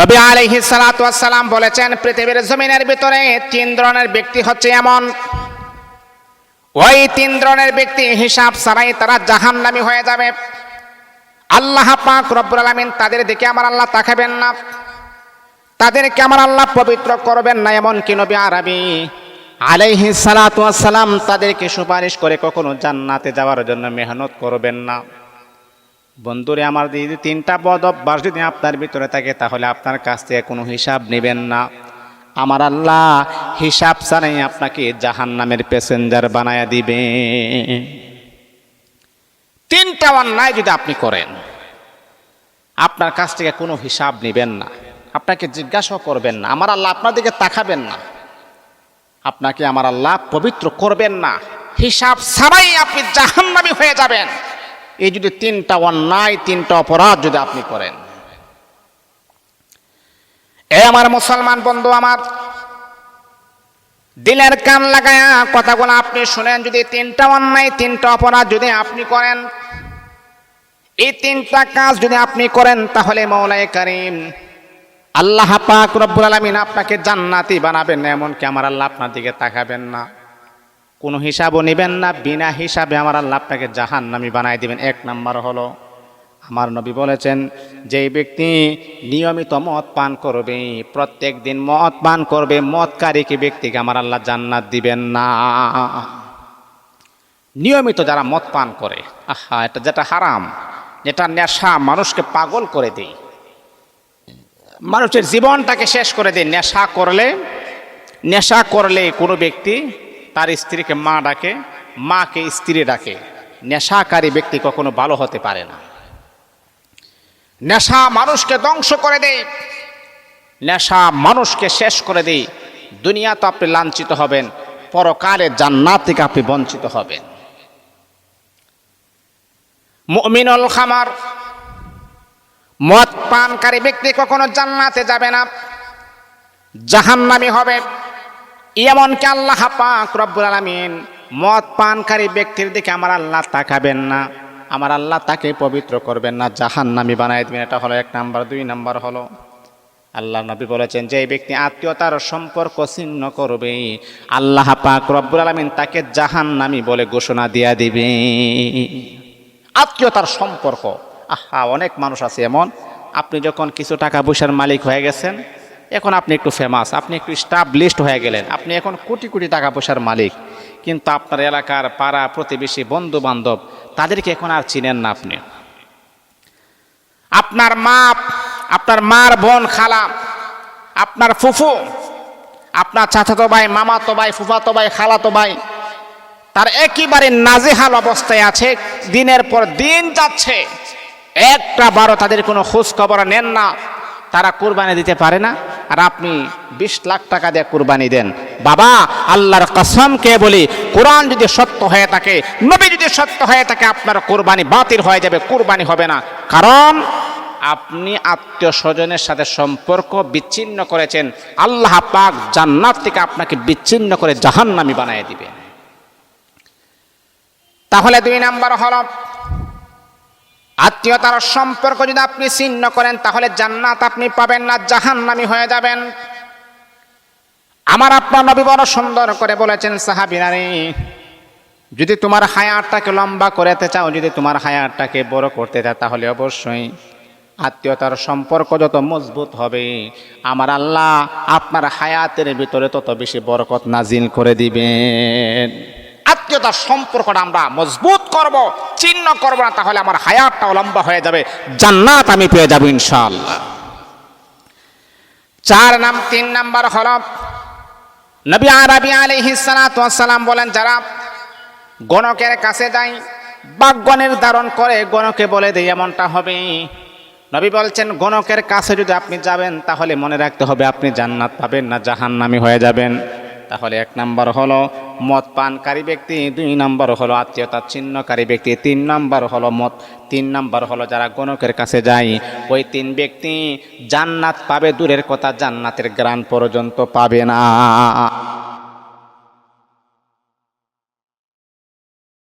নবী আলাইহি সালাম বলেছেন, পৃথিবীর জমিনের ভিতরে তিন ধরনের ব্যক্তি হচ্ছে এমন। ওই তিন ধরনের ব্যক্তি হিসাব ছাড়াই তারা জাহান্নামী হয়ে যাবে। আল্লাহ পাক রব্বুল আলামিন তাদের দিকে আমার আল্লাহ তাকাবেন না। তাদেরকে আমার আল্লাহ পবিত্র করবেন না এমন কি নবী আরবি আলাইহি সালাম তাদেরকে সুপারিশ করে কখনো জান্নাতে যাওয়ার জন্য মেহনত করবেন না। বন্ধুরে আমার যদি তিনটা বদ অভ্যাস যদি আপনার ভিতরে থাকে, তাহলে আপনার কাছ থেকে কোনো হিসাব নেবেন না। আমার আল্লাহ হিসাব ছাড়াই আপনাকে জাহান নামের প্যাসেঞ্জার বানায়া দিবে। তিনটা অন্যায় যদি আপনি করেন, আপনার কাছ থেকে কোনো হিসাব নেবেন না। আপনাকে জিজ্ঞাসা করবেন না। আমার আল্লাহ আপনার দিকে তাকাবেন না। আপনাকে আমার আল্লাহ পবিত্র করবেন না। হিসাব ছাড়াই আপনি জাহান্নামী হয়ে যাবেন। এই যদি তিনটা অন্যায়, তিনটা অপরাধ যদি আপনি করেন। এ আমার মুসলমান বন্ধু আমার, দিলের কান লাগায়া কথাগুলো আপনি শুনেন, যদি তিনটা অন্যায়, তিনটা অপরাধ যদি আপনি করেন, এই তিনটা কাজ যদি আপনি করেন, তাহলে মৌলাই করিম, আল্লাহ পাক রব্বুল আলামিন আপনাকে জান্নাতি বানাবেন, এমনকি আমার আল্লাহ আপনার দিকে তাকাবেন না। কোনো হিসাবও নেবেন না, বিনা হিসাবে আমার আল্লাহ আপনাকে জাহান নামি বানাই দিবেন। এক নাম্বার হলো, আমার নবী বলেছেন যে ব্যক্তি নিয়মিত মদ পান করবে, প্রত্যেক দিন মদ পান করবে মদকারীকে ব্যক্তিকে আমার আল্লাহ জান্নাত দিবেন না? নিয়মিত যারা মদ পান করে, আহা, এটা যেটা হারাম, যেটা নেশা, মানুষকে পাগল করে দেয়। মানুষের জীবনটাকে শেষ করে দেয়। নেশা করলে নেশা করলে কোনো ব্যক্তি তার স্ত্রীকে মা ডাকে, মাকে স্ত্রী ডাকে। নেশাকারী ব্যক্তি কখনো ভালো হতে পারে না। নেশা মানুষকে ধ্বংস করে দেয়। নেশা মানুষকে শেষ করে দেয়। দুনিয়া তো আপনি লাঞ্ছিত হবেন, পরকালে জান্নাত থেকে আপনি বঞ্চিত হবেন। মুমিনুল খামার, মদ পানকারী ব্যক্তি কখনো জান্নাতে যাবে না। জাহান্নামি হবে। এমনকি আল্লাহ পাক রব্বুল আলামিন মদ পানকারী ব্যক্তির দিকে আমার আল্লাহ তাকাবেন না। আমার আল্লাহ তাকে পবিত্র করবেন না, জাহান্নামি বানাই দেবেন। এটা হলো এক নাম্বার, দুই নাম্বার হলো আল্লাহ নবী বলেছেন, যে ব্যক্তি আত্মীয়তার সম্পর্ক ছিন্ন করবে, আল্লাহ পাক রব্বুল আলামিন তাকে জাহান্নামি বলে ঘোষণা দিয়া দিবে। আত্মীয়তার সম্পর্ক, আহা, অনেক মানুষ আছে এমন। আপনি যখন কিছু টাকা পয়সার মালিক হয়ে গেছেন এখন আপনি একটু ফেমাস আপনি একটু স্টাবলিশড হয়ে গেলেন। আপনি এখন কোটি কোটি টাকা পয়সার মালিক। কিন্তু আপনার এলাকার পাড়া প্রতিবেশী বন্ধু বান্ধব তাদেরকে এখন আর চিনেন না আপনি। আপনার মা আপনার মার বোন খালা, আপনার ফুফু, আপনার চাচাতো ভাই মামাতো ভাই ফুফাতো ভাই খালাতো ভাই তার একেবারে নাজেহাল অবস্থায় আছে, দিনের পর দিন যাচ্ছে। একটা বারো তাদের কোনো খোঁজ খবর নেন না। তারা কোরবানি দিতে পারে না, আর আপনি বিশ লাখ টাকা দিয়ে কোরবানি দেন। বাবা, আল্লাহর কসমকে বলি, কোরআন যদি সত্য হয়ে থাকে, নবী যদি সত্য হয়ে থাকে, আপনার কোরবানি বাতিল হয়ে যাবে, কোরবানি হবে না। কারণ আপনি আত্মীয় স্বজনের সাথে সম্পর্ক বিচ্ছিন্ন করেছেন, আল্লাহ পাক জান্নাত থেকে আপনাকে বিচ্ছিন্ন করে জাহান্নামি বানিয়ে দিবে তাহলে দুই নাম্বার হলো আত্মীয়তার সম্পর্ক যদি আপনি ছিন্ন করেন, তাহলে জান্নাত আপনি পাবেন না, জাহান্নামি হয়ে যাবেন। আমার আপনার নবী বড় সুন্দর করে বলেছেন সাহাবিনারে যদি তোমার হায়ারটাকে লম্বা করতে চাও, যদি তোমার হায়ারটাকে বড় করতে চাও, তাহলে অবশ্যই আত্মীয়তার সম্পর্ক যত মজবুত হবে, আমার আল্লাহ আপনার হায়াতের ভিতরে তত বেশি বরকত নাজিল করে দিবেন। আত্মীয়তার সম্পর্কটা আমরা মজবুত করব, চিহ্ন করব না, তাহলে আমার হায়াতটাও লম্বা হয়ে যাবে। জান্নাত আমি পেয়ে যাব ইনশাআল্লাহ। চার নাম, তিন নাম্বার হল, নবী আরবি আলাইহিস সালাতু সালাম বলেন, যারা গণকের কাছে যায় বাক্য নির্ধারণ করে, গণকে বলে দেয় এমনটা হবে। নবী বলছেন, গণকের কাছে যদি আপনি যাবেন, তাহলে মনে রাখতে হবে, আপনি জান্নাত পাবেন না, জাহান্নামি হয়ে যাবেন। তাহলে এক নাম্বার হলো মদ পানকারী ব্যক্তি, দুই নম্বর হলো আত্মীয়তা, ছিন্নকারী ব্যক্তি, তিন নম্বর হলো মদ, তিন নম্বর হলো যারা গণকের কাছে যায়। ওই তিন ব্যক্তি জান্নাত পাবে, দূরের কথা জান্নাতের গ্রাম পর্যন্ত পাবে না।